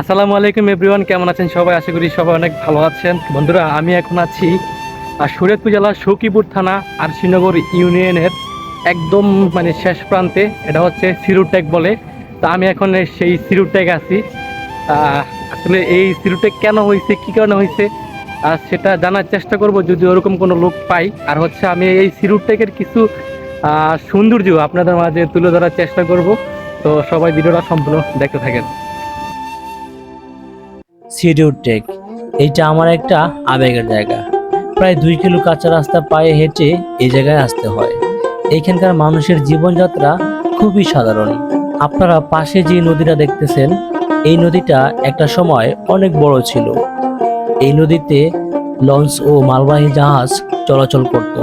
আসসালামু আলাইকুম এভরিওয়ান কেমন আছেন সবাই? আশা করি সবাই অনেক ভালো আছেন। বন্ধুরা আমি এখন আছি আহ, শরীয়তপুর জেলার সখীপুর থানা আর শ্রীনগর ইউনিয়নের একদম মানে শেষ প্রান্তে। এটা হচ্ছে সিরুটেক বলে। তা আমি এখন সেই সিরুটেক আছি। আসলে এই সিরুটেক কেন হয়েছে কী কারণে হয়েছে আর সেটা জানার চেষ্টা করব যদি ওরকম কোনো লোক পাই। আর হচ্ছে আমি এই সিরুটেকের কিছু সৌন্দর্য আপনাদের মাঝে তুলে ধরার চেষ্টা করব। তো সবাই ভিডিওটা সম্পূর্ণ দেখতে থাকেন। সিডিউর টেক এইটা আমার একটা আবেগের জায়গা। প্রায় দুই কিলো কাঁচা রাস্তা পায়ে হেঁটে এই জায়গায় আসতে হয়। এইখানকার মানুষের জীবনযাত্রা খুবই সাধারণ। আপনারা পাশে যে নদীটা দেখতেছেন, এই নদীটা একটা সময় অনেক বড় ছিল। এই নদীতে লঞ্চ ও মালবাহী জাহাজ চলাচল করত।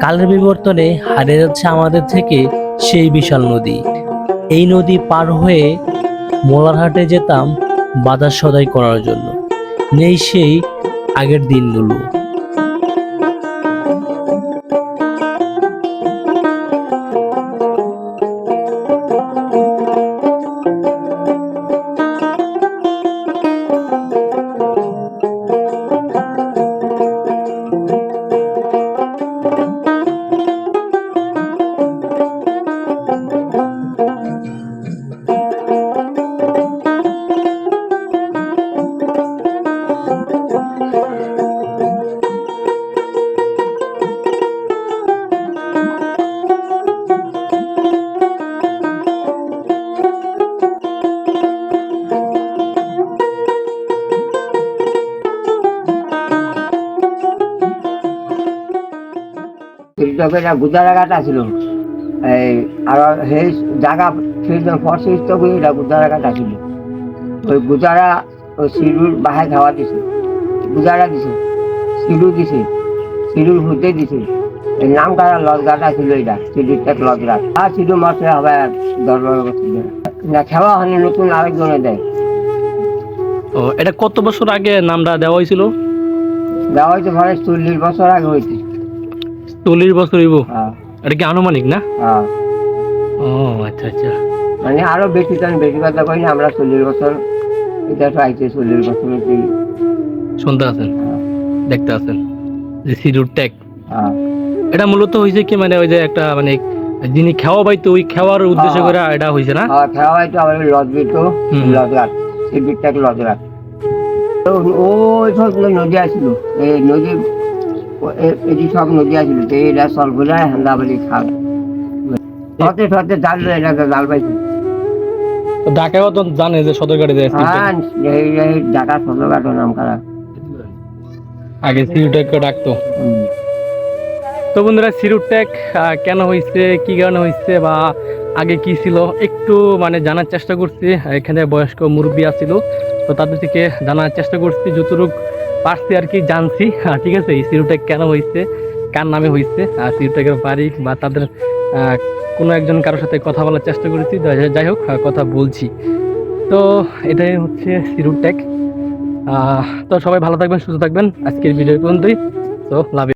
কালের বিবর্তনে হারিয়ে যাচ্ছে আমাদের থেকে সেই বিশাল নদী। এই নদী পার হয়ে মোলারহাটে যেতাম বাজার সদাই করার জন্য। নেই সেই আগের দিনগুলো। টিকটকের গুজারা ঘাট আছিল। এই আৰু সেই জাগা সেইজন ফৰ্চিষ্ট কৰি এটা গুজাৰা ঘাট আছিল। ওই গুজারা ওই সিরুর বাহায় খাওয়া দিছে। গুজারা দিছে সিরু দিছে সিরুর হুতে দিছে। এই নাম কারা লজঘাট আছিল এটা সিরুর টেক লজঘাট আর সিরু মাসে হবে দরবার না খাওয়া হলে নতুন আরেকজনে দেয়। ও এটা কত বছর আগে নামটা দেওয়া হয়েছিল? দেওয়া হয়েছে ঘরে চল্লিশ বছর আগে হয়েছে। চল্লিশ বছর হইব হ্যাঁ এটা কি আনুমানিক না হ্যাঁ ও আচ্ছা আচ্ছা মানে আরও বেশি তো বেশি কথা কই আমরা চল্লিশ বছর এটা চল্লিশ বছর শুনতে আছেন হ্যাঁ, দেখতে আছেন যে সিরুর ট্যাগ হ্যাঁ। এটা মূলত হয়েছে কি মানে ওই যে একটা মানে যিনি খাওয়া পাইতো ওই খাওয়ার উদ্দেশ্য হ্যাঁ। করে এটা হয়েছে না খাওয়া হয়তো আবার লজবি তো হুম। লজরাত সেই দিকটাকে লজরাত তো ওই সব নদী আসছিল এই নদী এটি সব নদী এটা সলগুলা হেন্দাবালি খাল জাল এটাকে জাল পাইছে। তো তো জানে যে সদরঘাটে যায় হ্যাঁ এই ঢাকা নাম আগে ডাকতো। তো বন্ধুরা সিরুটেক কেন হয়েছে কি কারণে হয়েছে বা আগে কি ছিল একটু মানে জানার চেষ্টা করছি। এখানে বয়স্ক মুরব্বী আছিল তো তাদের থেকে জানার চেষ্টা করছি। যতটুক পারছি আর কি, জানছি। ঠিক আছে, এই সিরুটেক কেন হয়েছে কার নামে হয়েছে আর সিরুটেকের বাড়ি বা তাদের কোনো একজন কারোর সাথে কথা বলার চেষ্টা করেছি। যাই হোক কথা বলছি। তো এটাই হচ্ছে সিরুটেক। তো সবাই ভালো থাকবেন, সুস্থ থাকবেন। আজকের ভিডিও পর্যন্তই। তো, লাভ